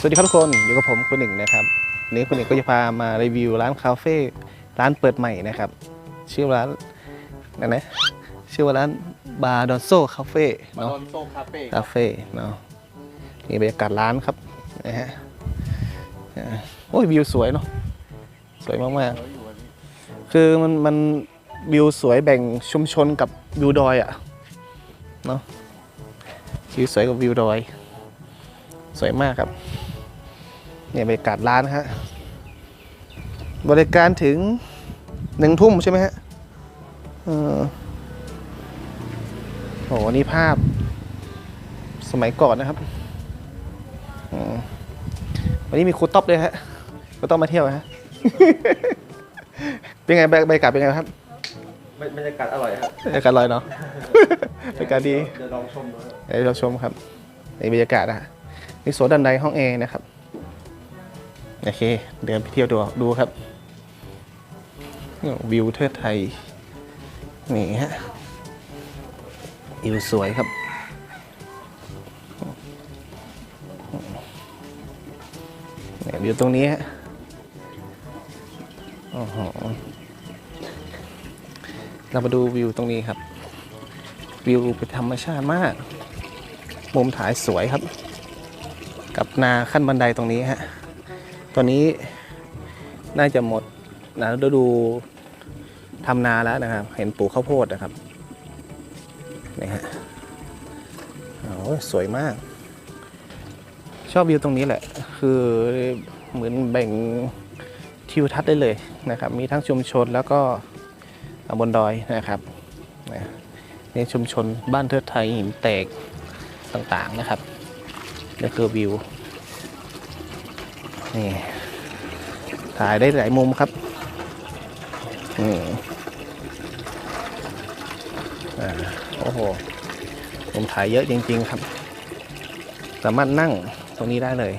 สวัสดีครับทุกคนอยู่กับผมคุณหนึ่งนะครับวันนี้คุณหนึ่งก็จะพามารีวิวร้านคาเฟ่ร้านเปิดใหม่นะครับ ชื่อร้านอะไรนะชื่อว่าร้านบาร์ดอนโซคาเฟ่มาเนาะโดนโซคาเฟ่คาเฟ่เนาะนี่บรรยากาศร้านครับนะฮะอ่าโอ้ยวิวสวยเนาะสวยมากๆคือมันมันวิวสวยแบ่งชุมชนกับวิวดอยอะเนาะวิวสวยกับวิวดอย สวยมากครับ เนี่ยบรรยากาศร้านฮะบริการถึงหนึ่งทุ่มใช่ไหมฮะเออโหนี่ภาพ สมัยก่อนนะครับอืมวันนี้มีครูต๊อบด้วยฮะครูต๊อบมาเที่ยวฮะ เป็นไงบรรบรรยากาศเป็นไงครับ บรรยากาศอร่อยครับ บรรยากาศลอยเนาะ บรรยากาศดี เดี๋ยวลองชมดูครับเดี๋ยวเราชมครับในบรรยากาศนะฮะนี่โซนด้านในห้องแอร์นะครับ โอเค เดินไปเที่ยวดูดูครับ วิวเทิดไทย นี่ฮะ วิวสวยครับ วิวตรงนี้ฮะเรามาดูวิวตรงนี้ครับ วิวเป็นธรรมชาติมาก มุมถ่ายสวยครับ กับนาขั้นบันไดตรงนี้ฮะ ตอนนี้น่าจะหมดนะฤดูทำนาแล้วนะครับ เห็นปลูกข้าวโพดนะครับนี่ฮะโอ้สวยมาก ชอบวิวตรงนี้แหละ คือเหมือนแบ่งทิวทัศน์ได้เลยนะครับ มีทั้งชุมชนแล้วก็บนดอยนะครับนะนี่ชุมชนบ้านเทิดไทยหินแตกต่างๆนะครับนี่คือวิว นี่ถ่ายได้หลายมุมครับนี่อ่าโอ้โหมุมถ่ายเยอะจริง ๆ ครับ สามารถนั่งตรงนี้ได้เลย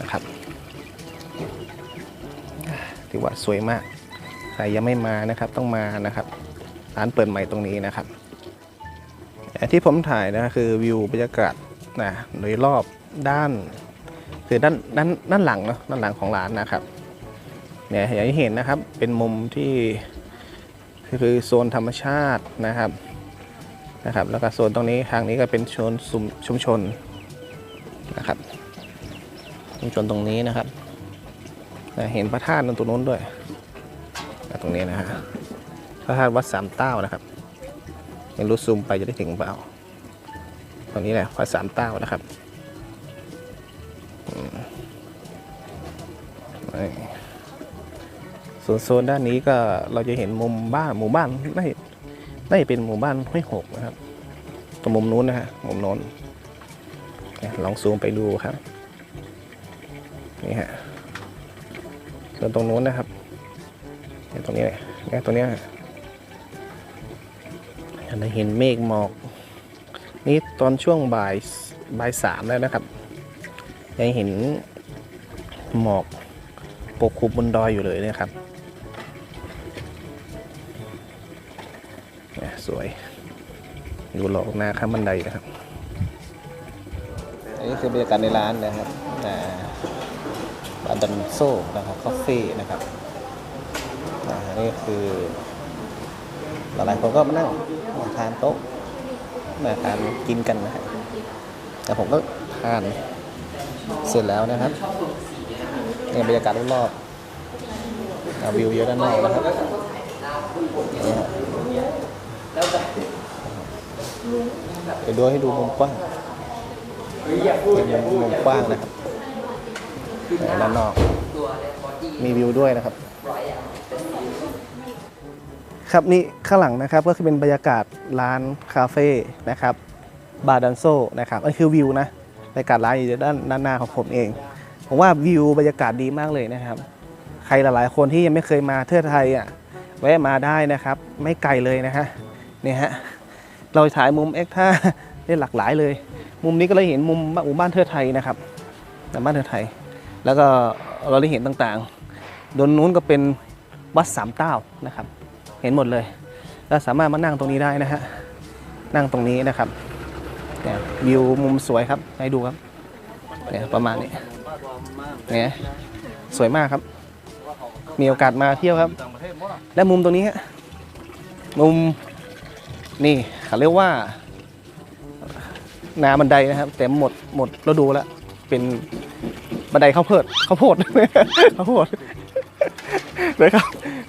นะครับถือว่าสวยมากใครยังไม่มานะครับต้องมานะครับร้านเปิดใหม่ตรงนี้นะครับที่ผมถ่ายนะคือวิวบรรยากาศนะโดยรอบด้าน คือด้านด้านด้านหลังเนาะด้านหลังของร้านนะครับเนี่ยอย่างที่เห็นนะครับเป็นมุมที่คือโซนธรรมชาตินะครับนะครับ แล้วก็โซนตรงนี้ทางนี้ก็เป็นโซนชุมชุมชนนะครับ ชุมชนตรงนี้นะครับนะเห็นพระธาตุตรงนู้นด้วยตรงนี้นะฮะพระธาตุวัดสามเต้านะครับไม่รู้ซูมไปจะได้ถึงเปล่าตรงนี้แหละวัดสามเต้านะครับ ส่วนโซนด้านนี้ก็เราจะเห็นมุมบ้านหมู่บ้านน่าจะน่เป็นหมู่บ้านห้วยหกนะครับตรงมุมนู้นนะฮะมุมโน้นลองซูมไปดูครับนี่ฮะส่วนตรงนู้นนะครับเนี่ยตรงนี้เลยเนี่ยตรงเนี้ยเราเห็นเมฆหมอก นี่ตอนช่วงบ่ายบ่ายสามแล้วนะครับ ยังเห็นหมอกปกคลุมบนดอยอยู่เลยนะครับเนี่ยสวยดูหลอกหน้าข้างบันไดนะครับ อันนี้คือบรรยากาศในร้านนะครับบาดันโซนะครับคอฟฟี่นะครับนี่คือ หลายๆคนก็มานั่งมาทานโต๊ะมาทานกินกันนะฮะแต่ผมก็ทาน เสร็จแล้วนะครับนี่บรรยากาศรอบๆวิวเยอะด้านนอกนะครับนี่ฮะเดี๋ยวดูให้ดูมุมกว้างเป็นมุมกว้างนะครับด้านนอก มีวิวด้วยนะครับครับนี่ข้างหลังนะครับก็คือเป็นบรรยากาศร้านคาเฟ่นะครับบาร์ดันโซนะครับอันคือวิวนะ บรรยากาศร้านอยู่ด้านด้านหน้าของผมเอง ผมว่าวิวบรรยากาศดีมากเลยนะครับ ใครหลายๆคนที่ยังไม่เคยมาเทือกไทยอะแวะมาได้นะครับ ไม่ไกลเลยนะฮะเนี่ยฮะเราถ่ายมุมเอ็กท่าได้หลากหลายเลย มุมนี้ก็เลยเห็นมุมหมู่บ้านเทือกไทยนะครับแต่บ้านเทือกไทย แล้วก็เราได้เห็นต่างๆโดนนู้นก็เป็นวัดสามเต้านะครับ เห็นหมดเลยเราสามารถมานั่งตรงนี้ได้นะฮะนั่งตรงนี้นะครับ เนี่ยวิวมุมสวยครับ ให้ดูครับเนี่ยประมาณนี้เนี่ยสวยมากครับ มีโอกาสมาเที่ยวครับ และมุมตรงนี้ฮะมุมนี่เขาเรียกว่านาบันไดนะครับ แต่หมดหมดฤดูแล้วเป็นบันไดข้าวโพดข้าวโพดข้าวโพดนะครับ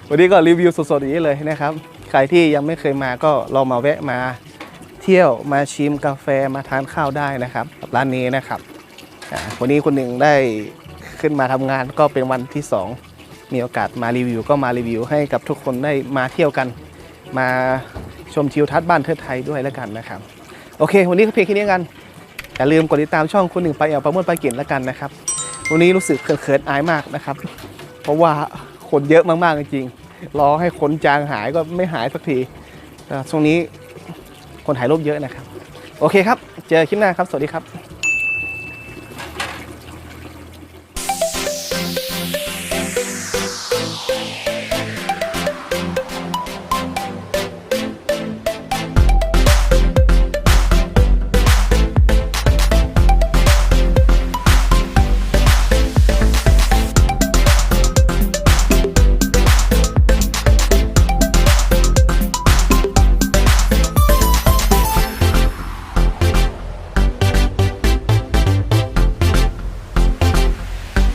วันนี้ก็รีวิวสดๆอย่างนี้เลยนะครับ ใครที่ยังไม่เคยมาก็ลองมาแวะมา เที่ยวมาชิมกาแฟมาทานข้าวได้นะครับกับร้านนี้นะครับวันนี้คนหนึ่งได้ขึ้นมาทำงานก็เป็นวันที่สองมีโอกาสมารีวิว ก็มารีวิวให้กับทุกคนได้มาเที่ยวกัน มาชมทิวทัศน์บ้านเทิดไทยด้วยแล้วกันนะครับ โอเค วันนี้ก็เพียงแค่นี้กันอย่าลืมกดติดตามช่องคุณหนึ่งไปเอวประมวลไปลาเก่นแล้วกันนะครับ วันนี้รู้สึกเขินๆอายมากนะครับ เพราะว่าคนเยอะมากๆจริงรอให้คนจางหายก็ไม่หายสักทีต่ช่วงนี้ คนถ่ายรูปเยอะนะครับ โอเคครับ เจอคลิปหน้าครับ สวัสดีครับ